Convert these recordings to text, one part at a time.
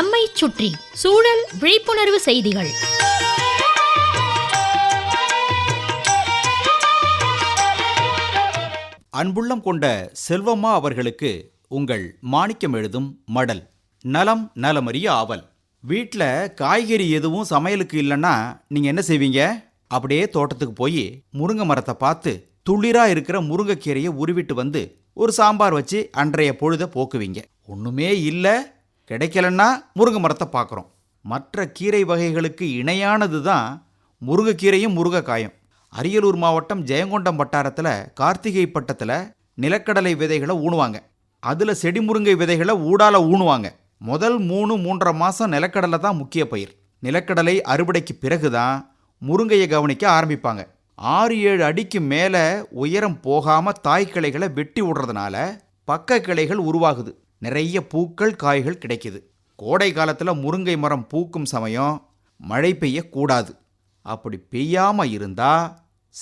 நம்மை சுற்றி சூழல் விழிப்புணர்வு செய்திகள். அன்புள்ளம் கொண்ட செல்வம்மா அவர்களுக்கு உங்கள் மாணிக்கம் எழுதும் மடல். நலம் நலமறிய ஆவல். வீட்டில் காய்கறி எதுவும் சமையலுக்கு இல்லைன்னா நீங்கள் என்ன செய்வீங்க? அப்படியே தோட்டத்துக்கு போய் முருங்கை மரத்தை பார்த்து துளிரா இருக்கிற முருங்கைக்கீரையை உருவிட்டு வந்து ஒரு சாம்பார் வச்சு அன்றைய பொழுதை போக்குவீங்க. ஒன்றுமே இல்லை கிடைக்கலன்னா முருங்கை மரத்தை பார்க்குறோம். மற்ற கீரை வகைகளுக்கு இணையானது தான் முருங்கைக்கீரையும் முருங்கைக்காயும். அரியலூர் மாவட்டம் ஜெயங்கொண்டம் வட்டாரத்தில் கார்த்திகை பட்டத்தில் நிலக்கடலை விதைகளை ஊணுவாங்க. அதில் செடி முருங்கை விதைகளை ஊடால ஊணுவாங்க. முதல் மூணு மூன்றரை மாதம் நிலக்கடலை தான் முக்கிய பயிர். நிலக்கடலை அறுவடைக்கு பிறகு தான் முருங்கையை கவனிக்க ஆரம்பிப்பாங்க. ஆறு ஏழு அடிக்கு மேலே உயரம் போகாமல் தாய்க்கிளைகளை வெட்டி விடுறதுனால பக்க கிளைகள் உருவாகுது. நிறைய பூக்கள் காய்கள் கிடைக்குது. கோடை காலத்தில் முருங்கை மரம் பூக்கும் சமயம் மழை பெய்யக்கூடாது. அப்படி பெய்யாம இருந்தா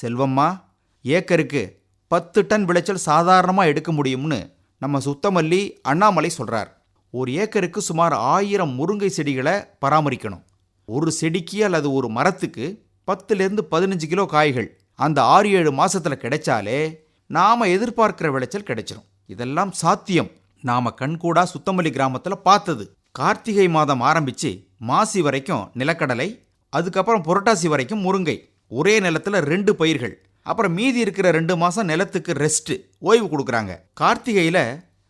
செல்வம்மா ஏக்கருக்கு பத்து டன் விளைச்சல் சாதாரணமாக எடுக்க முடியும்னு நம்ம சுத்தமல்லி அண்ணாமலை சொல்கிறார் ஒரு ஏக்கருக்கு சுமார் ஆயிரம் முருங்கை செடிகளை பராமரிக்கணும். ஒரு செடிக்கு அல்லது ஒரு மரத்துக்கு பத்துலேருந்து பதினஞ்சு கிலோ காய்கள் அந்த ஆறு ஏழு மாதத்தில் கிடைச்சாலே நாம எதிர்பார்க்கிற விளைச்சல் கிடைச்சிரும். இதெல்லாம் சாத்தியம். நாம கண்கூடா சுத்தமல்லி கிராமத்தில் பார்த்தது. கார்த்திகை மாதம் ஆரம்பிச்சு மாசி வரைக்கும் நிலக்கடலை அதுக்கப்புறம் புரட்டாசி வரைக்கும் முருங்கை. ஒரே நிலத்துல ரெண்டு பயிர்கள். அப்புறம் மீதி இருக்கிற ரெண்டு மாசம் நிலத்துக்கு ரெஸ்ட் ஓய்வு கொடுக்குறாங்க. கார்த்திகையில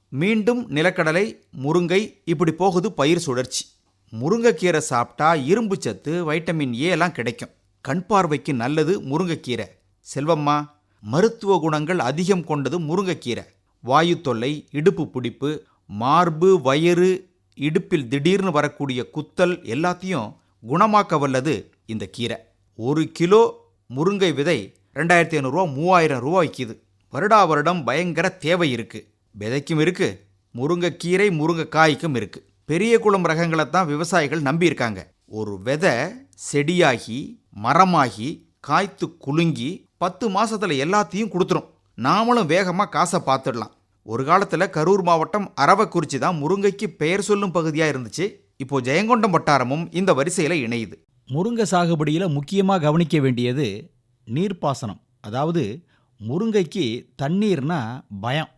மீண்டும் நிலக்கடலை முருங்கை இப்படி போகுது பயிர் சுழற்சி. முருங்கைக்கீரை சாப்பிட்டா இரும்பு சத்து வைட்டமின் ஏ எல்லாம் கிடைக்கும். கண் பார்வைக்கு நல்லது முருங்கைக்கீரை. செல்வம்மா மருத்துவ குணங்கள் அதிகம் கொண்டது முருங்கைக்கீரை. வாயு தொல்லை இடுப்பு பிடிப்பு மார்பு வயிறு இடுப்பில் திடீர்னு வரக்கூடிய குத்தல் எல்லாத்தையும் குணமாக்க வல்லது இந்த கீரை. ஒரு கிலோ முருங்கை விதை ரெண்டாயிரத்தி ஐநூறுரூவா மூவாயிரம் ரூபா விற்கிது வருடா வருடம் பயங்கர தேவை இருக்குது விதைக்கும் இருக்கு முருங்கைக்கீரை முருங்கைக்காய்க்கும் இருக்குது பெரிய குளம் ரகங்களை தான் விவசாயிகள் நம்பியிருக்காங்க. ஒரு விதை செடியாகி மரமாகி காய்த்து குலுங்கி பத்து மாதத்தில் எல்லாத்தையும் கொடுத்துரும். நாமளும் வேகமாக காசை பார்த்துடலாம். ஒரு காலத்தில் கரூர் மாவட்டம் அரவக்குறிச்சி தான் முருங்கைக்கு பெயர் சொல்லும் பகுதியாக இருந்துச்சு. இப்போ ஜெயங்கொண்டம் வட்டாரமும் இந்த வரிசையில் இணையுது. முருங்கை சாகுபடியில் முக்கியமாக கவனிக்க வேண்டியது நீர்ப்பாசனம். அதாவது முருங்கைக்கு தண்ணீர்னா பயம்.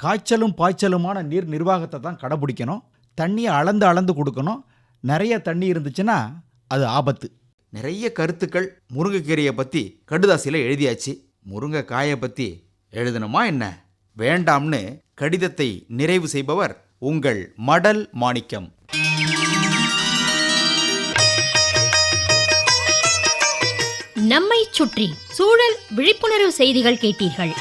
காய்ச்சலும் பாய்ச்சலுமான நீர் நிர்வாகத்தை தான் கடைபிடிக்கணும். தண்ணியை அளந்து அளந்து கொடுக்கணும். நிறைய தண்ணி இருந்துச்சுன்னா அது ஆபத்து. நிறைய கருத்துக்கள் முருங்கைக்கீரையை பற்றி கடுதாசியில் எழுதியாச்சு. முருங்கைக்காயை பற்றி எழுதணுமா என்ன? வேண்டாம்னு கடிதத்தை நிறைவு செய்பவர் உங்கள் மடல் மாணிக்கம். நம்மை சுற்றி சூழல் விழிப்புணர்வு செய்திகள் கேட்டீர்கள்.